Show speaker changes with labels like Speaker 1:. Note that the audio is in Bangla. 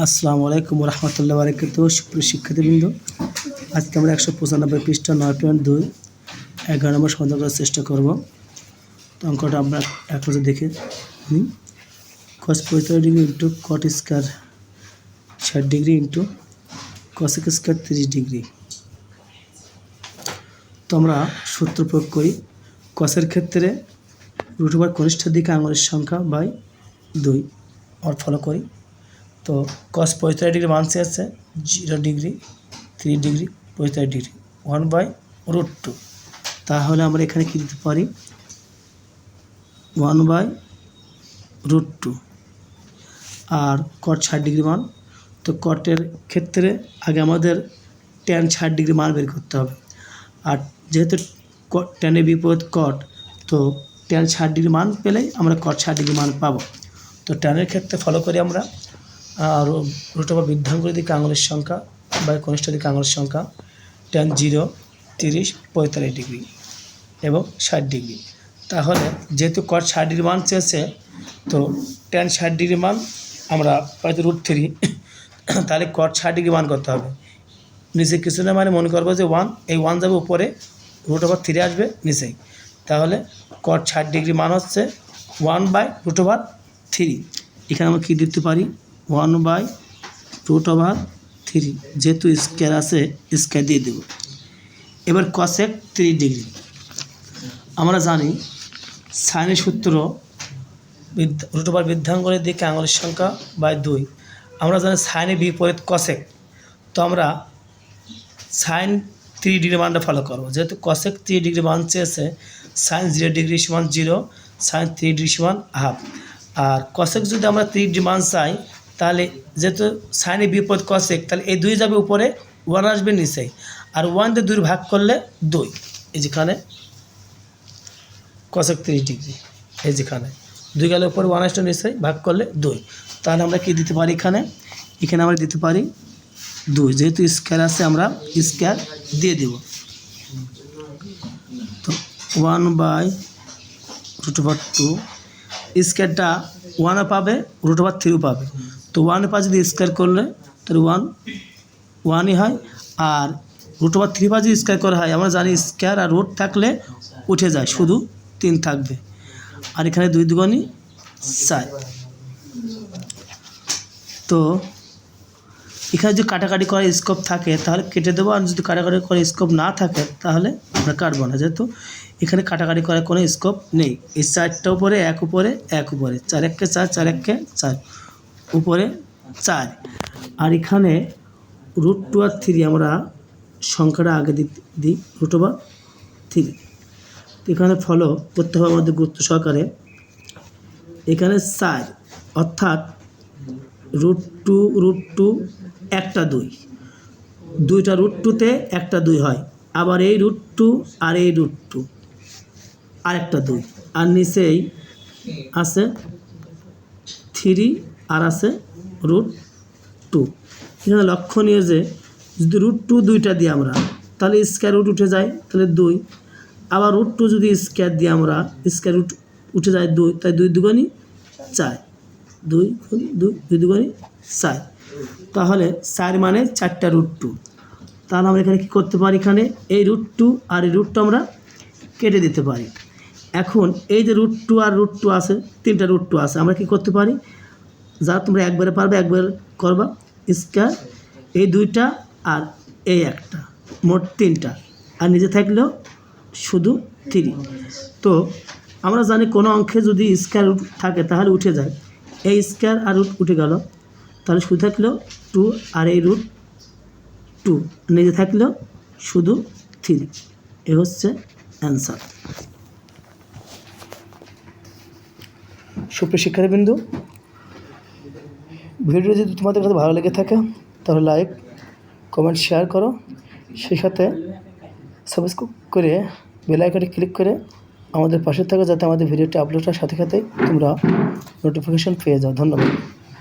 Speaker 1: আসসালামু আলাইকুম রহমতুল্লাহ বারকাত সুপ্রিয় শিক্ষার্থীবৃন্দ। আজকে আমরা একশো পঁচানব্বই পৃষ্ঠা নয় পয়েন্ট দুই, এগারো নম্বর সমাধান করার চেষ্টা করব। তো অঙ্কটা আমরা এক নজর দেখে নিই কস পঁয়তাল্লিশ ডিগ্রি ইন্টু কট স্কোয়ার ষাট ডিগ্রি ইন্টু কসেক স্কোয়ার তিরিশ ডিগ্রি তো আমরা সূত্র প্রয়োগ করি কসের ক্ষেত্রে রুট ওভার কনিষ্ঠ দিকে আঙুলের সংখ্যা বাই দুই। আর ফলো করি। তো কস পঁয়তাল্লিশ ডিগ্রি মানসে আছে জিরো ডিগ্রি থ্রি ডিগ্রি পঁয়তাল্লিশ degree one by root two তাহলে আমরা এখানে কী দিতে পারি? ওয়ান বাই রুট টু আর কট ষাট ডিগ্রি মান, তো কটের ক্ষেত্রে আগে আমাদের ট্যান ষাট ডিগ্রি মান বের করতে হবে। আর যেহেতু ট্যানের বিপরীত কট তো ট্যান ষাট ডিগ্রি মান পেলেই আমরা কট ষাট ডিগ্রি মান পাবো। তো ট্যানের ক্ষেত্রে ফলো করি আমরা আর রুট ওভার বৃদ্ধাঙ্গুলি দিকে আঙুলের সংখ্যা বা কনিষ্ঠ দিকে আঙুলের সংখ্যা ট্যান জিরো তিরিশ, পঁয়তাল্লিশ ডিগ্রি এবং ষাট ডিগ্রি তাহলে যেহেতু কট ষাট ডিগ্রি মান চেয়েছে, তো ট্যান ষাট ডিগ্রি মান আমরা হয়তো রুট থ্রি তাহলে কট ষাট ডিগ্রি মান করতে হবে। নিচে কিছু না মানে মনে করব যে ওয়ান এই ওয়ান যাবে উপরে রুট ওভার থ্রি আসবে নিচেই তাহলে কট ষাট ডিগ্রি মান হচ্ছে one by root over three এখানে আমরা কী দিতে পারি? One by root over three যেহেতু স্কোয়ার আছে স্কোয়ার দিয়ে দেব। এবার কসেক থ্রি ডিগ্রি আমরা জানি সাইনের সূত্র রুট ওভার বৃদ্ধাঙ্গলের দিকে আঙুলের সংখ্যা বাই দুই। আমরা জানি সাইনের বিপরীত কসেক তো আমরা সাইন থ্রি ডিগ্রি মানটা ফলো করব। যেহেতু কসেক থ্রি ডিগ্রি মান চেয়েছে, সাইন জিরো ডিগ্রি সমান জিরো সাইন থ্রি ডিগ্রি সমান হাফ আর কসেক যদি আমরা থ্রি ডিগ্রি মান চাই তাহলে যেহেতু সাইনের বিপদ কসেক তাহলে এই দুই যাবে উপরে ওয়ান আসবে নিচে। আর ওয়ান দিয়ে দুই ভাগ করলে দুই, এই যেখানে কসেক তিরিশ ডিগ্রি, এই যেখানে দুই গেলে উপরে ওয়ান আসবে নিচে, ভাগ করলে দুই। তাহলে আমরা কি দিতে পারি এখানে? এখানে আমরা দিতে পারি দুই। যেহেতু স্কোয়ার আছে, আমরা স্কোয়ার দিয়ে দেব। তো one by root over two স্কোয়ারটা ওয়ানও পাবে রুট ওভার থ্রিও পাবে। তো ওয়ানের পা যদি স্কোয়ার করলে, তাহলে ওয়ান ওয়ানই হয়। আর রুট ওভার থ্রি পা যদি স্কোয়ার করা হয়, আমরা জানি স্কোয়ার আর রুট থাকলে উঠে যায়, শুধু তিন থাকবে। আর এখানে দুই দুগুণই চার। তো এখানে যদি কাটাকাটি করার স্কোপ থাকে, তাহলে কেটে দেবো। আর যদি কাটাকাটি করার স্কোপ না থাকে, তাহলে আমরা কাটবো না। যেহেতু এখানে কাটাকাটি করার কোনো স্কোপ নেই। এই চারটা উপরে, এক উপরে এক উপরে। চার এককে চার চার এককে চার। উপরে চার। আর এখানে রুট টু আর থ্রি আমরা সংখ্যাটা আগে দিই। রুট ওভার থ্রি এখানে ফলো করতে হবে আমাদের গুরুত্ব সহকারে। এখানে চার। অর্থাৎ রুট টু রুট টু একটা দুই। দুইটা রুট টুতে একটা দুই হয়। আবার এই রুট টু আর এই রুট টু আর একটা দুই। আর নিচেই আছে থ্রি আর আছে রুট টু এখানে লক্ষণীয় যে, যদি রুট টু দুইটা দিই আমরা, তাহলে স্কোয়ার রুট উঠে যায়, তাহলে দুই। আবার রুট টু যদি স্কোয়ার দিই আমরা স্কোয়ার রুট উঠে যায় দুই, তাই দুই দুগুণই চার। দুই দুই দুই দুগুণই চার। তাহলে চার মানে চারটা রুট টু তাহলে আমরা এখানে কী করতে পারি এখানে? এই রুট টু আর এই রুট টু আমরা কেটে দিতে পারি। এখন এই যে রুট টু আর রুট টু আছে, তিনটা রুট টু আছে, আমরা কি করতে পারি? যা তোমরা একবারে পারবে, একবার করবা। স্কোয়ার এই দুইটা আর এই একটা, মোট তিনটা। আর নিজে থাকলেও শুধু থ্রি তো আমরা জানি কোনো অঙ্কে যদি স্কোয়ার থাকে, তাহলে উঠে যায়। এই স্কোয়ার আর রুট উঠে গেল। তাহলে শুধু থাকল টু আর এই রুট টু নিজে থাকলেও শুধু থ্রি এ হচ্ছে অ্যান্সার সুপ্রিয় শিক্ষার্থীবৃন্দু ভিডিও যদি তোমাদের কাছে ভালো লেগে থাকে, তাহলে লাইক কমেন্ট শেয়ার করো। সেই সাথে সাবস্ক্রাইব করে বেল আইকনে ক্লিক করে আমাদের পাশে থাকো, যাতে আমাদের ভিডিওটি আপলোড হওয়ার সাথে সাথে তোমরা নোটিফিকেশান পেয়ে যাও। ধন্যবাদ।